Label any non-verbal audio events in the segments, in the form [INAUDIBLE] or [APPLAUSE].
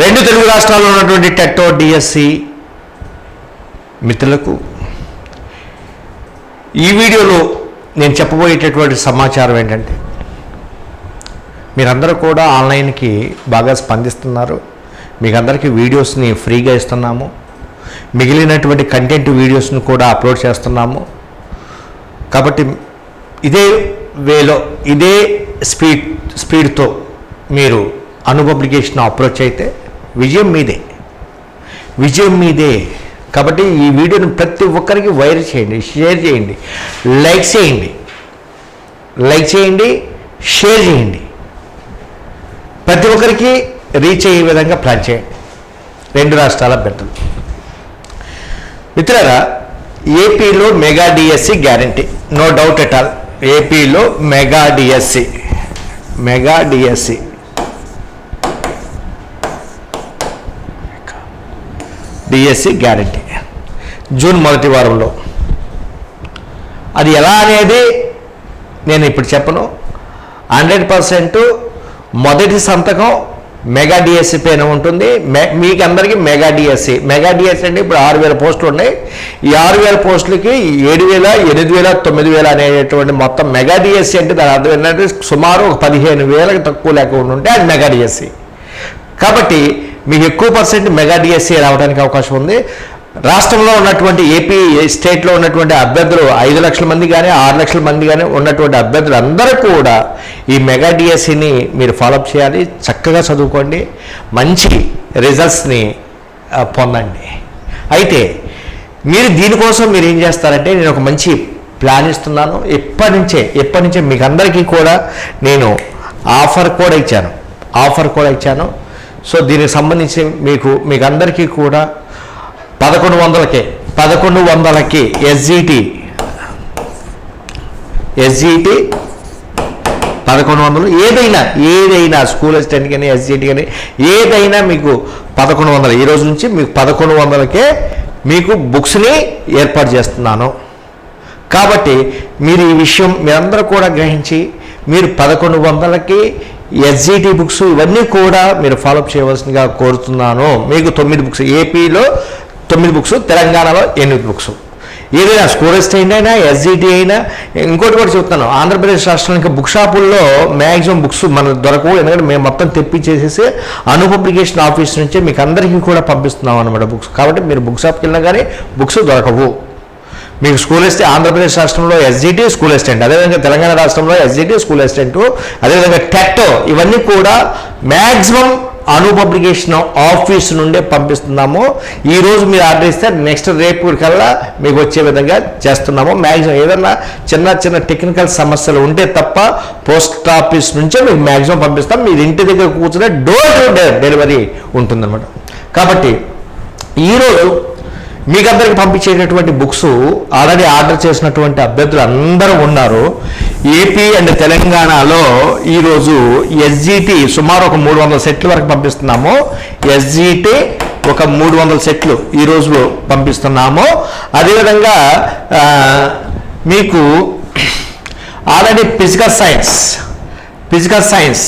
రెండు తెలుగు రాష్ట్రాల్లో ఉన్నటువంటి టెట్టో డిఎస్సి మిత్రులకు ఈ వీడియోలో నేను చెప్పబోయేటటువంటి సమాచారం ఏంటంటే మీరందరూ కూడా ఆన్లైన్కి బాగా స్పందిస్తున్నారు. మీకు అందరికీ వీడియోస్ని ఫ్రీగా ఇస్తున్నాము. మిగిలినటువంటి కంటెంట్ వీడియోస్ని కూడా అప్లోడ్ చేస్తున్నాము. కాబట్టి ఇదే వేలో ఇదే స్పీడ్ స్పీడ్తో మీరు అను పబ్లికేషన్ అప్రోచ్ అయితే విజయం మీదే. విజయం మీదే. కాబట్టి ఈ వీడియోని ప్రతి ఒక్కరికి వైర్ చేయండి షేర్ చేయండి లైక్ చేయండి. లైక్ చేయండి షేర్ చేయండి. ప్రతి ఒక్కరికి రీచ్ అయ్యే విధంగా ప్లాన్ చేయండి. రెండు రాష్ట్రాల అభ్యర్థులు. మిత్రులారా ఏపీలో mega DSC guarantee no doubt at all ఏపీలో mega DSC mega DSC DSC guarantee. June మొదటి వారంలో. అది ఎలా అనేది నేను ఇప్పుడు చెప్పను. హండ్రెడ్ పర్సెంట్ మొదటి సంతకం మెగా డిఎస్సి పైన ఉంటుంది. మె మీకు అందరికీ మెగా డిఎస్సి. మెగా డిఎస్సి అంటే ఇప్పుడు ఆరు వేల పోస్టులు ఉన్నాయి. ఈ ఆరు వేల పోస్టులకి ఏడు వేల ఎనిమిది వేల తొమ్మిది వేల అనేటువంటి మొత్తం మెగా డిఎస్సి అంటే దాని అర్థం ఏంటంటే సుమారు ఒక పదిహేను వేలకు తక్కువ లేకుండా ఉంటే అది మెగా డిఎస్సి. కాబట్టి మీకు ఎక్కువ పర్సెంట్ మెగా డిఎస్సీ రావడానికి అవకాశం ఉంది. రాష్ట్రంలో ఉన్నటువంటి ఏపీ స్టేట్లో ఉన్నటువంటి అభ్యర్థులు ఐదు లక్షల మంది కానీ ఆరు లక్షల మంది కానీ ఉన్నటువంటి అభ్యర్థులు అందరూ కూడా ఈ మెగా డిఎస్సిని మీరు ఫాలోఅప్ చేయాలి. చక్కగా చదువుకోండి. మంచి రిజల్ట్స్ని పొందండి. అయితే మీరు దీనికోసం మీరు ఏం చేస్తారంటే నేను ఒక మంచి ప్లాన్ ఇస్తున్నాను. ఎప్పటి నుంచే ఎప్పటి నుంచే మీకు అందరికీ కూడా నేను ఆఫర్ కూడా ఇచ్చాను. ఆఫర్ కూడా ఇచ్చాను. సో దీనికి సంబంధించి మీకు మీకు అందరికీ కూడా పదకొండు వందలకే పదకొండు వందలకి ఎస్జిటి ఎస్జిటి పదకొండు వందలు. ఏదైనా ఏదైనా స్కూల్ అసిస్టెంట్ కానీ ఎస్జిటి కానీ ఏదైనా మీకు పదకొండు వందలు. ఈ రోజు నుంచి మీకు పదకొండు వందలకే మీకు బుక్స్ని ఏర్పాటు చేస్తున్నాను. కాబట్టి మీరు ఈ విషయం మీరందరూ కూడా గ్రహించి మీరు పదకొండు వందలకి ఎస్జిటి బుక్స్ ఇవన్నీ కూడా మీరు ఫాలోఅప్ చేయవలసిందిగా కోరుతున్నాను. మీకు తొమ్మిది బుక్స్ ఏపీలో తొమ్మిది బుక్స్ తెలంగాణలో ఎనిమిది బుక్స్ ఏదైనా స్కూలెస్ట్ అయినా ఎస్జిటి అయినా ఇంకోటి కూడా చెప్తాను ఆంధ్రప్రదేశ్ రాష్ట్రానికి బుక్ షాపుల్లో మ్యాక్సిమం బుక్స్ మన దొరకవు. ఎందుకంటే మేము మొత్తం తెప్పించేసేసి అను పబ్లికేషన్ ఆఫీస్ నుంచే మీకు అందరికీ కూడా పంపిస్తున్నాం అనమాట బుక్స్ కాబట్టి మీరు బుక్ షాప్కి వెళ్ళినా కానీ బుక్స్ దొరకవు. మీకు స్కూల్ అసిస్టెంట్ ఆంధ్రప్రదేశ్ రాష్ట్రంలో ఎస్జిటి స్కూల్ అసిస్టెంట్ అదేవిధంగా తెలంగాణ రాష్ట్రంలో ఎస్జిటి స్కూల్ అసిస్టెంట్ అదేవిధంగా టెట్ ఇవన్నీ కూడా మ్యాక్సిమం అను పబ్లికేషన్ ఆఫీస్ నుండే పంపిస్తున్నాము. ఈరోజు మీరు ఆర్డర్ ఇస్తే నెక్స్ట్ రేపు కల్లా మీకు వచ్చే విధంగా చేస్తున్నాము. మ్యాక్సిమం ఏదన్నా చిన్న చిన్న టెక్నికల్ సమస్యలు ఉంటే తప్ప పోస్ట్ ఆఫీస్ నుంచే మీకు మ్యాక్సిమం పంపిస్తాం. మీరు ఇంటి దగ్గర కూర్చునే డోర్ టు డోర్ డెలివరీ ఉంటుందన్నమాట. కాబట్టి ఈరోజు మీకు అందరికి పంపించేటటువంటి బుక్స్ ఆల్రెడీ ఆర్డర్ చేసినటువంటి అభ్యర్థులు అందరూ ఉన్నారు. ఏపీ అండ్ తెలంగాణలో ఈరోజు ఎస్జిటి సుమారు ఒక మూడు వందల సెట్ల వరకు పంపిస్తున్నాము. ఎస్జిటి ఒక మూడు వందల సెట్లు ఈరోజు పంపిస్తున్నాము. అదేవిధంగా మీకు already physical science physical science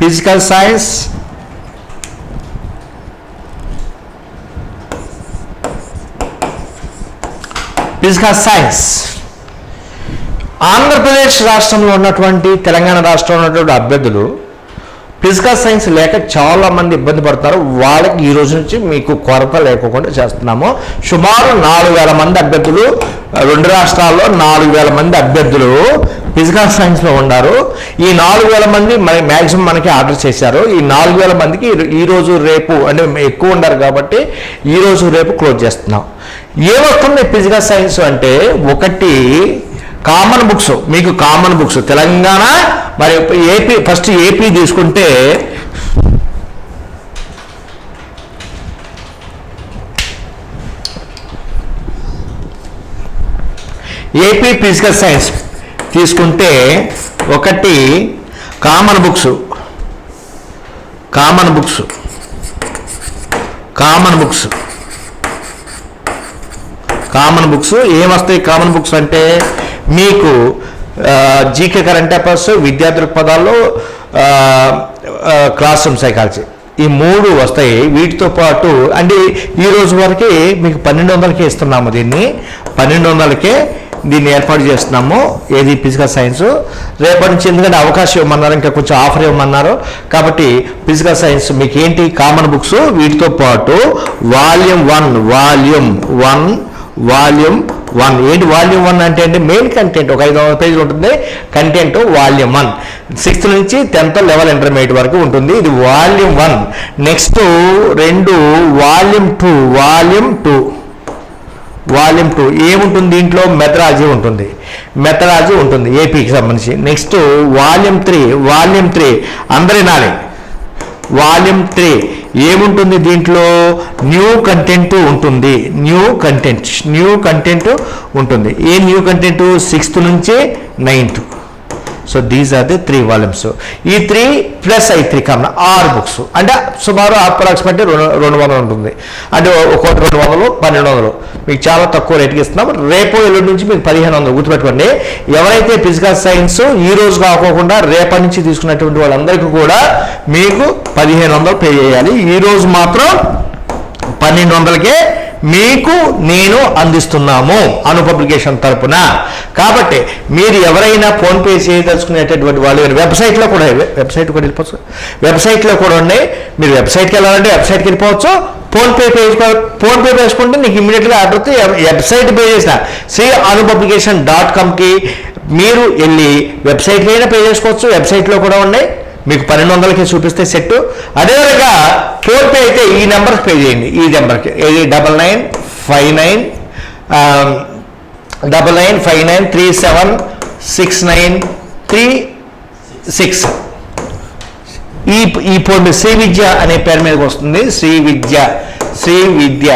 physical science physical science Andhra Pradesh రాష్ట్రంలో ఉన్నటువంటి తెలంగాణ రాష్ట్రంలో ఉన్నటువంటి అభ్యర్థులు ఫిజికల్ సైన్స్ లేక చాలామంది ఇబ్బంది పడతారు. వాళ్ళకి ఈ రోజు నుంచి మీకు కొరత లేకుండా చేస్తున్నాము. సుమారు నాలుగు వేల మంది అభ్యర్థులు రెండు రాష్ట్రాల్లో నాలుగు వేల మంది అభ్యర్థులు ఫిజికల్ సైన్స్లో ఉన్నారు. ఈ నాలుగు వేల మంది మరి మ్యాక్సిమం మనకి ఆర్డర్ చేశారు. ఈ నాలుగు వేల మందికి ఈ రోజు రేపు అంటే ఎక్కువ ఉన్నారు కాబట్టి ఈ రోజు రేపు క్లోజ్ చేస్తున్నాం. ఏమొస్తుంది ఫిజికల్ సైన్స్ అంటే ఒకటి కామన్ బుక్స్. మీకు కామన్ బుక్స్. తెలంగాణ మరి ఏపీ ఫస్ట్ ఏపీ తీసుకుంటే ఏపీ ఫిజికల్ సైన్స్ తీసుకుంటే ఒకటి common books. Common books. Common books. Common books ఏమొస్తాయి కామన్ బుక్స్ అంటే మీకు జీకే కరెంట్ అఫైర్స్ విద్యా దృక్పథాల్లో క్లాస్ రూమ్ సైకాలజీ. ఈ మూడు వస్తాయి. వీటితో పాటు అంటే ఈ రోజు వరకే మీకు పన్నెండు వందలకే ఇస్తున్నాము దీన్ని. పన్నెండు వందలకే దీన్ని ఏర్పాటు చేస్తున్నాము. ఏది ఫిజికల్ సైన్స్. రేపటి నుంచి ఎందుకంటే అవకాశం ఇవ్వమన్నారు ఇంకా కొంచెం ఆఫర్ ఇవ్వమన్నారు. కాబట్టి ఫిజికల్ సైన్స్ మీకు ఏంటి కామన్ బుక్స్? వీటితో పాటు volume one volume one volume one. ఏంటి వాల్యూమ్ వన్ అంటే అంటే మెయిన్ కంటెంట్. ఒక ఐదు వందల పేజీలు ఉంటుంది. Content volume one. సిక్స్త్ నుంచి టెన్త్ లెవెల్ ఇంటర్మీడియట్ వరకు ఉంటుంది. ఇది వాల్యూమ్ వన్. నెక్స్ట్ రెండు volume two. Volume two. Volume two. ఏముంటుంది దీంట్లో? మెథడాలజీ ఉంటుంది. మెథడాలజీ ఉంటుంది ఏపీకి సంబంధించి. Next volume three. Volume three. అందరి నాలే వాల్యూమ్ త్రీ. ఏముంటుంది దీంట్లో? న్యూ కంటెంట్ ఉంటుంది. New content. న్యూ కంటెంట్ ఉంటుంది. ఏ న్యూ కంటెంట్? సిక్స్త్ నుంచి ninth. So these are the three volumes ఈ త్రీ ప్లస్ ఐ త్రీ కామన్ ఆరు బుక్స్ అంటే సుమారు అప్రాక్సిమేట్ రెండు రెండు వందలు ఉంటుంది. అంటే ఒక్కొక్కటి రెండు వందలు పన్నెండు వందలు. మీకు చాలా తక్కువ రేటుకి ఇస్తున్నాం రేపు ఎల్లుండి నుంచి మీకు పదిహేను వందలు గుర్తుపెట్టుకోండి. ఎవరైతే ఫిజికల్ సైన్స్ ఈ రోజు కాకోకుండా రేపటి నుంచి తీసుకున్నటువంటి వాళ్ళందరికీ కూడా మీకు పదిహేను వందలు పే చేయాలి. ఈ రోజు మాత్రం పన్నెండు వందలకే మీకు నేను అందిస్తున్నాము అను పబ్లికేషన్ తరపున. కాబట్టి మీరు ఎవరైనా ఫోన్పే చేయదలుచుకునేటటువంటి వాళ్ళు వెబ్సైట్లో కూడా వెబ్సైట్ కూడా వెళ్ళిపోవచ్చు. వెబ్సైట్లో కూడా ఉన్నాయి మీరు వెబ్సైట్కి వెళ్ళాలంటే వెబ్సైట్కి వెళ్ళిపోవచ్చు. ఫోన్పే పే ఫోన్పే వేసుకుంటే నీకు ఇమీడియట్గా ఆర్డర్ వస్తే వెబ్సైట్ పే చేసిన శ్రీ అను పబ్లికేషన్ డాట్ కామ్కి మీరు వెళ్ళి వెబ్సైట్లో అయినా పే చేసుకోవచ్చు. వెబ్సైట్లో కూడా ఉన్నాయి మీకు పన్నెండు వందలకి చూపిస్తే సెట్. అదేవిధంగా ఫోన్పే అయితే ఈ నెంబర్కి పే చేయండి. ఈ నెంబర్కి. ఏది? Double nine five nine double nine five nine three seven six nine three six. ఈ ఈ ఫోన్ శ్రీ విద్య అనే పేరు మీదకి వస్తుంది. శ్రీ విద్య శ్రీ విద్య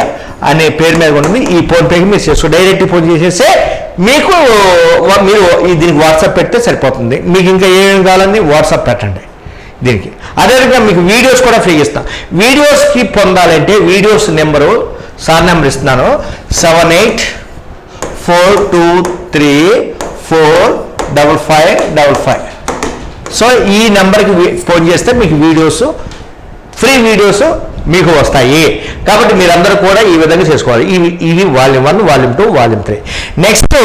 అనే పేరు మీద ఉంటుంది ఈ ఫోన్ పేకి మీరు చేసుకో డైరెక్ట్ ఫోన్ చేసేస్తే మీకు మీరు దీనికి వాట్సాప్ పెడితే సరిపోతుంది. మీకు ఇంకా ఏమేమి కావాలని వాట్సాప్ పెట్టండి. దీనికి. అదేవిధంగా మీకు వీడియోస్ కూడా ఫ్రీ ఇస్తాం వీడియోస్కి పొందాలంటే వీడియోస్ నెంబరు సార్ నెంబర్ ఇస్తున్నాను. Seven eight four two three four double five double five so ఈ నెంబర్కి ఫోన్ చేస్తే మీకు వీడియోస్ ఫ్రీ వీడియోస్ మీకు వస్తాయి. కాబట్టి మీరందరూ కూడా ఈ విధంగా చేసుకోవాలి. ఇవి ఇవి volume one volume two volume three. Next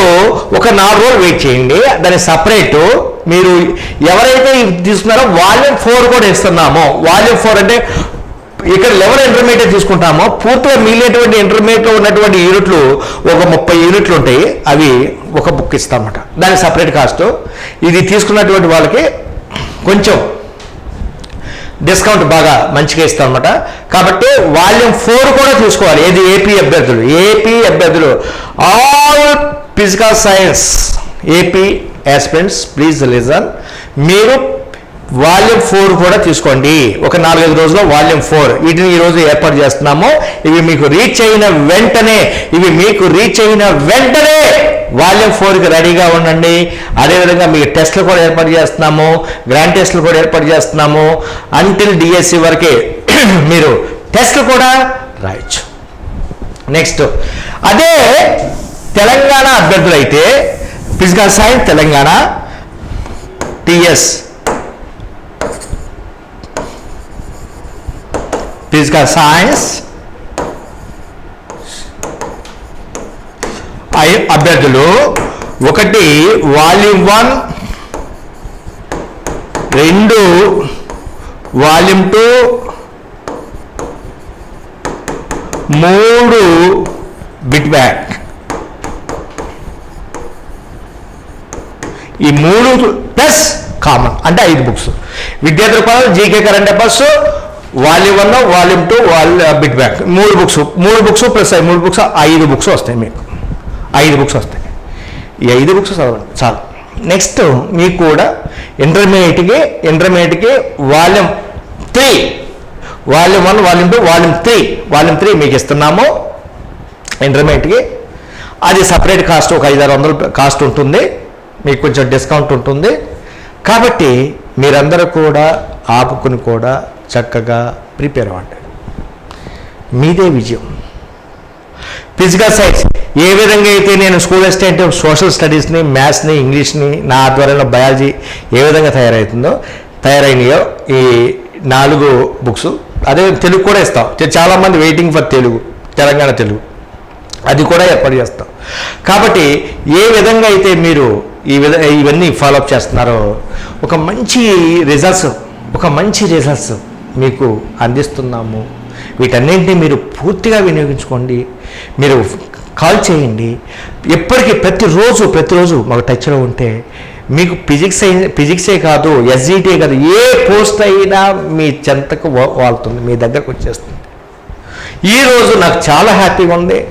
ఒక నాలుగు రోజులు వెయిట్ చేయండి. దాని సపరేట్ మీరు ఎవరైతే తీసుకున్నారో వాల్యూమ్ ఫోర్ కూడా ఇస్తున్నామో. వాల్యూమ్ ఫోర్ అంటే ఇక్కడ లెవెల్ ఇంటర్మీడియట్ తీసుకుంటామో. పూర్తిగా మిగిలినటువంటి ఇంటర్మీడియట్లో ఉన్నటువంటి యూనిట్లు ఒక ముప్పై యూనిట్లు ఉంటాయి. అవి ఒక బుక్ ఇస్తామన్నమాట. దాని సపరేట్ కాస్ట్. ఇది తీసుకున్నటువంటి వాళ్ళకి కొంచెం డిస్కౌంట్ బాగా మంచిగా ఇస్తాం అనమాట కాబట్టి వాల్యూమ్ ఫోర్ కూడా చూసుకోవాలి. ఏది ఏపీ అభ్యర్థులు? ఏపీ అభ్యర్థులు. All physical science. AP aspirants please listen. మీరు వాల్యూమ్ ఫోర్ కూడా తీసుకోండి. ఒక నాలుగైదు రోజుల్లో వాల్యూమ్ ఫోర్. వీటిని ఈరోజు ఏర్పాటు చేస్తున్నాము. ఇవి మీకు రీచ్ అయిన వెంటనే ఇవి మీకు రీచ్ అయిన వెంటనే వాల్యూమ్ ఫోర్కి రెడీగా ఉండండి. అదేవిధంగా మీకు టెస్ట్లు కూడా ఏర్పాటు చేస్తున్నాము. గ్రాండ్ టెస్ట్లు కూడా ఏర్పాటు చేస్తున్నాము. అంటిల్ డిఎస్సి వరకే [CLEARS THROAT] మీరు టెస్ట్లు కూడా రాయొచ్చు. నెక్స్ట్ అదే Telangana అభ్యర్థులైతే physical science Telangana TS physical science I- అభ్యర్థులు ఒకటి వాల్యూమ్ వన్ రెండు వాల్యూమ్ టూ మూడు బిట్ బ్యాక్. ఈ మూడు ప్లస్ కామన్ అంటే ఐదు బుక్స్. విద్యార్థుల పాలు GK current affairs volume one volume two volume bit back. మూడు బుక్స్ మూడు బుక్స్ ప్లస్ మూడు బుక్స్ ఐదు బుక్స్ వస్తాయి మీకు. ఐదు బుక్స్ వస్తాయి. ఈ ఐదు బుక్స్ చదవండి చాలు. నెక్స్ట్ మీకు కూడా ఇంటర్మీడియట్కి ఇంటర్మీడియట్కి volume three volume one volume two volume three volume three మీకు ఇస్తున్నాము. ఇంటర్మీడియట్కి. అది సపరేట్ కాస్ట్ ఒక ఐదారు వందలు కాస్ట్ ఉంటుంది. మీకు కొంచెం డిస్కౌంట్ ఉంటుంది. కాబట్టి మీరందరూ కూడా ఆపుకుని కూడా చక్కగా ప్రిపేర్ అవ్వండి. మీదే విజయం. ఫిజికల్ సైన్స్ ఏ విధంగా అయితే నేను స్కూల్ అసిస్టెంట్ సోషల్ స్టడీస్ని మ్యాథ్స్ని ఇంగ్లీష్ని నా ఆధ్వర్యంలో బయాలజీ ఏ విధంగా తయారవుతుందో తయారైనయో ఈ నాలుగు బుక్స్. అదే తెలుగు కూడా ఇస్తాం. చాలామంది వెయిటింగ్ ఫర్ తెలుగు తెలంగాణ తెలుగు. అది కూడా ఏర్పాటు చేస్తాం. కాబట్టి ఏ విధంగా అయితే మీరు ఈ విధ ఇవన్నీ ఫాలోఅప్ చేస్తున్నారో ఒక మంచి రిజల్ట్స్ ఒక మంచి రిజల్ట్స్ మీకు అందిస్తున్నాము. వీటన్నింటినీ మీరు పూర్తిగా వినియోగించుకోండి. మీరు కాల్ చేయండి. ఎప్పటికీ ప్రతిరోజు ప్రతిరోజు మాకు టచ్లో ఉంటే మీకు ఫిజిక్స్ ఫిజిక్సే కాదు ఎస్జిటే కాదు ఏ పోస్ట్ అయినా మీ చెంతకు వా- వాళ్తుంది మీ దగ్గరకు వచ్చేస్తుంది. ఈ రోజు నాకు చాలా హ్యాపీగా ఉంది.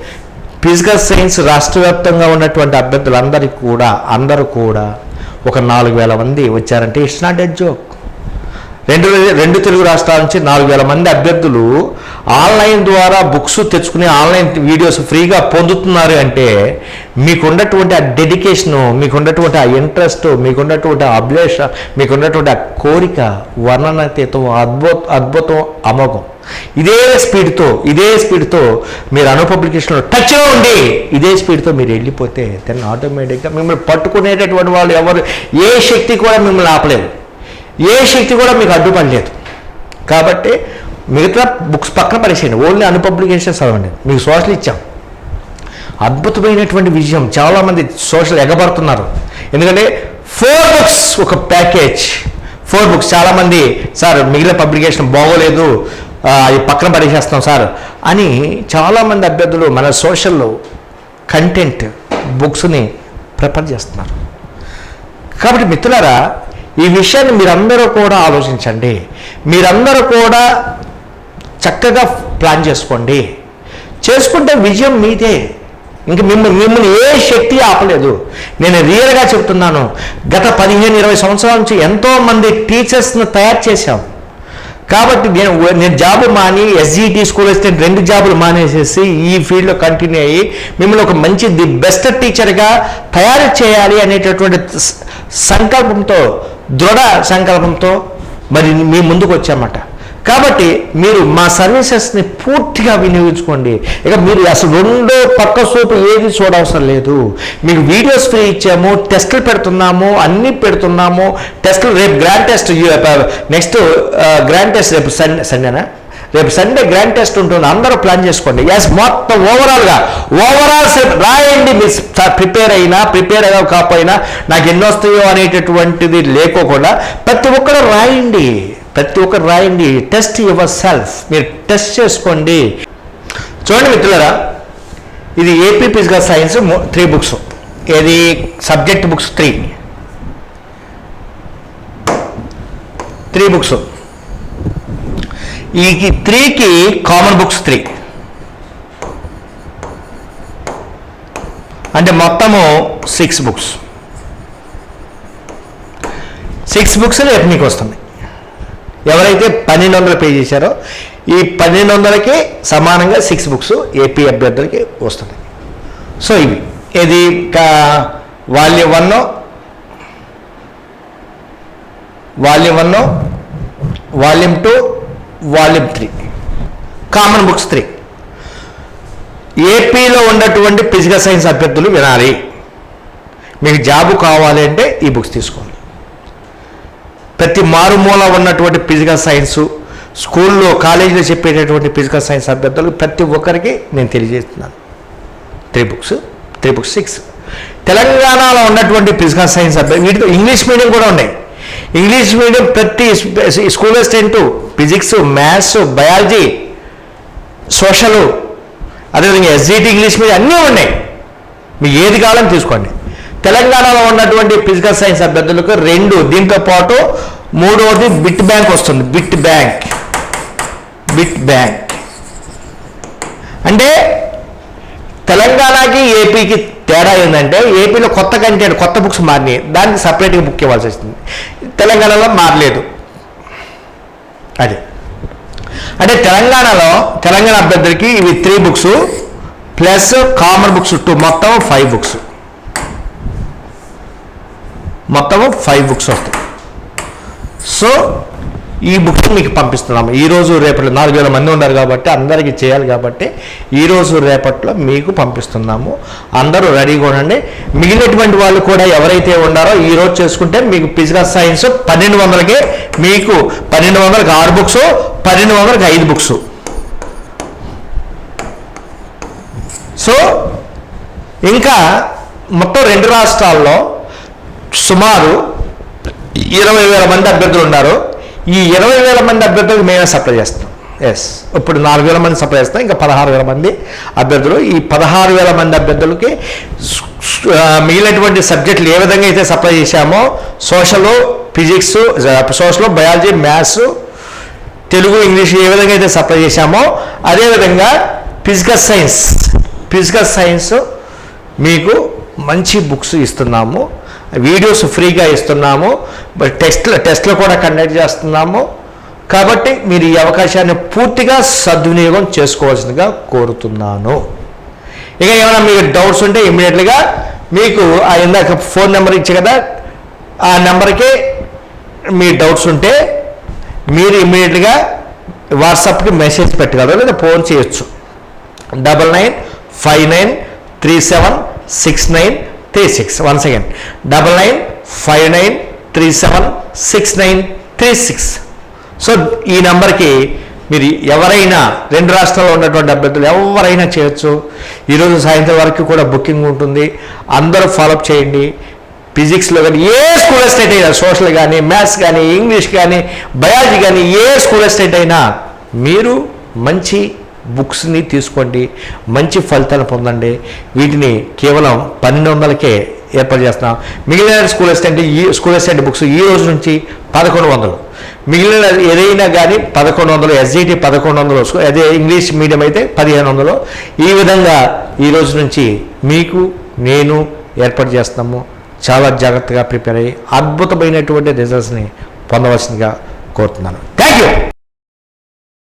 ఫిజికల్ సైన్స్ రాష్ట్ర వ్యాప్తంగా ఉన్నటువంటి అభ్యర్థులందరికీ కూడా అందరూ కూడా ఒక నాలుగు వేల మంది వచ్చారంటే ఇట్స్ నాట్ ఎ జోక్ రెండు రెండు తెలుగు రాష్ట్రాల నుంచి నాలుగు వేల మంది అభ్యర్థులు ఆన్లైన్ ద్వారా బుక్స్ తెచ్చుకుని ఆన్లైన్ వీడియోస్ ఫ్రీగా పొందుతున్నారు అంటే మీకున్నటువంటి ఆ డెడికేషను మీకున్నటువంటి ఆ ఇంట్రెస్ట్ మీకున్నటువంటి ఆ అభిలేష మీకున్నటువంటి ఆ కోరిక వర్ణనాతీతం అద్భుత అద్భుతం అమోఘం. ఇదే స్పీడ్తో ఇదే స్పీడ్తో మీరు అను పబ్లికేషన్లో టచ్లో ఉండి ఇదే స్పీడ్తో మీరు వెళ్ళిపోతే దాన్ని ఆటోమేటిక్గా మిమ్మల్ని పట్టుకునేటటువంటి వాళ్ళు ఎవరు ఏ శక్తి కూడా మిమ్మల్ని ఆపలేదు. ఏ శక్తి కూడా మీకు అడ్డుపడలేదు. కాబట్టి మిగతా బుక్స్ పక్కన పడేసేయండి. ఓన్లీ అన్ పబ్లికేషన్స్ చదవండి. మీకు సోషల్ ఇచ్చాం. అద్భుతమైనటువంటి విజయం. చాలామంది సోషల్ ఎగబడుతున్నారు. ఎందుకంటే ఫోర్ బుక్స్ ఒక ప్యాకేజ్. Four books. చాలామంది సార్ మిగిలిన పబ్లికేషన్ బాగోలేదు. అది పక్కన పడేసేస్తాం సార్ అని చాలామంది అభ్యర్థులు మన సోషల్లో కంటెంట్ బుక్స్ని ప్రిపేర్ చేస్తున్నారు. కాబట్టి మిత్రులారా ఈ విషయాన్ని మీరందరూ కూడా ఆలోచించండి. మీరందరూ కూడా చక్కగా ప్లాన్ చేసుకోండి. చేసుకుంటే విజయం మీదే. ఇంక మిమ్మల్ని మిమ్మల్ని ఏ శక్తి ఆపలేదు. నేను రియల్గా చెప్తున్నాను. గత పదిహేను ఇరవై సంవత్సరాల నుంచి ఎంతోమంది టీచర్స్ని తయారు చేశాం. కాబట్టి నేను నేను జాబ్ మాని ఎస్జిటి స్కూల్ అసిస్టెంట్ రెండు జాబులు మానేసేసి ఈ ఫీల్డ్లో కంటిన్యూ అయ్యి మిమ్మల్ని ఒక మంచి ది బెస్ట్ టీచర్గా తయారు చేయాలి అనేటటువంటి సంకల్పంతో దృఢ సంకల్పంతో మరి మీ ముందుకు వచ్చామట కాబట్టి మీరు మా సర్వీసెస్ని పూర్తిగా వినియోగించుకోండి. ఇక మీరు అసలు రెండో పక్క సూపు ఏది చూడవసరం లేదు. మీకు వీడియోస్ ఫ్రీ ఇచ్చాము టెస్టులు పెడుతున్నాము అన్నీ పెడుతున్నాము. టెస్టులు రేపు grand test next grand test రేపు సండే సండేనా? రేపు సండే గ్రాండ్ టెస్ట్ ఉంటుంది అందరూ ప్లాన్ చేసుకోండి. ఎస్ మొత్తం ఓవరాల్గా ఓవరాల్ రాయండి మీరు ప్రిపేర్ అయినా ప్రిపేర్ అయినా కాకపోయినా నాకు ఎన్ని వస్తాయో అనేటటువంటిది లేకోకుండా ప్రతి ఒక్కరు రాయండి. ప్రతి ఒక్కరు రాయండి. టెస్ట్ యువర్ సెల్ఫ్ మీరు టెస్ట్ చేసుకోండి. చూడండి మిత్రులరా ఇది AP physical science three books ఏది? Subject books three three books ఈ త్రీకి కామన్ బుక్స్ త్రీ. అంటే మొత్తము సిక్స్ బుక్స్. సిక్స్ బుక్స్ రేపు మీకు వస్తుంది ఎవరైతే పన్నెండు వందలు పే చేశారో ఈ పన్నెండు వందలకి సమానంగా సిక్స్ బుక్స్ ఏపీ అభ్యర్థులకి వస్తుంది సో ఇవి. ఇది volume one volume one volume two volume three. Common books three. ఏపీలో ఉన్నటువంటి ఫిజికల్ సైన్స్ అభ్యర్థులు వినాలి. మీకు జాబు కావాలి అంటే ఈ బుక్స్ తీసుకోండి. ప్రతి మారుమూల ఉన్నటువంటి ఫిజికల్ సైన్స్ స్కూల్లో కాలేజీలో చెప్పేటటువంటి ఫిజికల్ సైన్స్ అభ్యర్థులు ప్రతి ఒక్కరికి నేను తెలియజేస్తున్నాను. Three books three books six. తెలంగాణలో ఉన్నటువంటి ఫిజికల్ సైన్స్ అభ్యర్థులు వీటితో ఇంగ్లీష్ మీడియం కూడా ఉన్నాయి. ఇంగ్లీష్ మీడియం ప్రతి స్కూల్ స్టెంటు ఫిజిక్స్ మ్యాథ్స్ బయాలజీ సోషల్ అదేవిధంగా ఎస్జిటి ఇంగ్లీష్ మీద అన్నీ ఉన్నాయి. మీకు ఏది కావాలని తీసుకోండి. తెలంగాణలో ఉన్నటువంటి ఫిజికల్ సైన్స్ అభ్యర్థులకు రెండు దీంతో పాటు మూడవది బిట్ బ్యాంక్ వస్తుంది. Bit bank. Bit bank. అంటే తెలంగాణకి ఏపీకి తేడా ఏంటంటే ఏపీలో కొత్త కంటెంట్ కొత్త బుక్స్ మారినాయి. దానికి సపరేట్గా బుక్ ఇవ్వాల్సి వస్తుంది. తెలంగాణలో మారలేదు. అది. అంటే తెలంగాణలో తెలంగాణ అభ్యర్థులకి ఇవి three books plus common books two మొత్తం ఫైవ్ బుక్స్ మొత్తము ఫైవ్ బుక్స్ వస్తాయి. సో ఈ బుక్స్ మీకు పంపిస్తున్నాము. ఈ రోజు రేపట్లో నాలుగు వేల మంది ఉన్నారు కాబట్టి అందరికీ చేయాలి కాబట్టి ఈ రోజు రేపట్లో మీకు పంపిస్తున్నాము. అందరూ రెడీగా ఉండండి మిగిలినటువంటి వాళ్ళు కూడా ఎవరైతే ఉన్నారో ఈ రోజు చేసుకుంటే మీకు ఫిజికల్ సైన్స్ పన్నెండు వందలకి మీకు పన్నెండు వందలకి ఆరు బుక్స్ పన్నెండు వందలకి ఐదు బుక్స్. సో ఇంకా మొత్తం రెండు రాష్ట్రాల్లో సుమారు ఇరవై వేల మంది అభ్యర్థులు ఉన్నారు. ఈ ఇరవై వేల మంది అభ్యర్థులకు మేమే సప్లై చేస్తాం. ఎస్ ఇప్పుడు నాలుగు వేల మంది సప్లై చేస్తాం ఇంకా పదహారు వేల మంది అభ్యర్థులు. ఈ పదహారు వేల మంది అభ్యర్థులకి మిగిలినటువంటి సబ్జెక్టులు ఏ విధంగా అయితే సప్లై చేశామో social physics social biology maths Telugu English ఏ విధంగా అయితే సప్లై చేశామో అదేవిధంగా ఫిజికల్ సైన్స్ ఫిజికల్ సైన్స్ మీకు మంచి బుక్స్ ఇస్తున్నాము. వీడియోస్ ఫ్రీగా ఇస్తున్నాము టెస్ట్లు టెస్ట్లు కూడా కండక్ట్ చేస్తున్నాము. కాబట్టి మీరు ఈ అవకాశాన్ని పూర్తిగా సద్వినియోగం చేసుకోవాల్సిందిగా కోరుతున్నాను. ఇక ఏమైనా మీకు డౌట్స్ ఉంటే ఇమ్మీడియట్గా మీకు ఆ ఇందాక ఫోన్ నెంబర్ ఇచ్చే కదా ఆ నెంబర్కి మీ డౌట్స్ ఉంటే మీరు ఇమ్మీడియట్గా వాట్సాప్కి మెసేజ్ పెట్టగలరు లేదా ఫోన్ చేయొచ్చు. Double nine five nine three seven six nine three six. One second double nine five nine three seven six nine three six so ఈ నెంబర్కి మీరు ఎవరైనా రెండు రాష్ట్రాల్లో ఉన్నటువంటి అభ్యర్థులు ఎవరైనా చేయొచ్చు. ఈరోజు సాయంత్రం వరకు కూడా బుకింగ్ ఉంటుంది. అందరూ ఫాలోఅప్ చేయండి. ఫిజిక్స్లో కానీ ఏ స్కూల్ స్టేట్ అయినా సోషల్ కానీ మ్యాథ్స్ కానీ ఇంగ్లీష్ కానీ బయాలజీ కానీ ఏ స్కూల్ స్టేట్ అయినా మీరు మంచి బుక్స్ని తీసుకోండి మంచి ఫలితాలు పొందండి. వీటిని కేవలం పన్నెండు వందలకే ఏర్పాటు చేస్తున్నాం. మిగిలిన స్కూల్ అసిస్టెంట్ ఈ స్కూల్ అసిస్టెంట్ బుక్స్ ఈ రోజు నుంచి పదకొండు వందలు. మిగిలిన ఏదైనా కానీ పదకొండు వందలు ఎస్జిటి పదకొండు వందలు అదే ఇంగ్లీష్ మీడియం అయితే పదిహేను వందలు. ఈ విధంగా ఈ రోజు నుంచి మీకు నేను ఏర్పాటు చేస్తున్నాము. చాలా జాగ్రత్తగా ప్రిపేర్ అయ్యి అద్భుతమైనటువంటి రిజల్ట్స్ని పొందవలసిందిగా కోరుతున్నాను. Thank you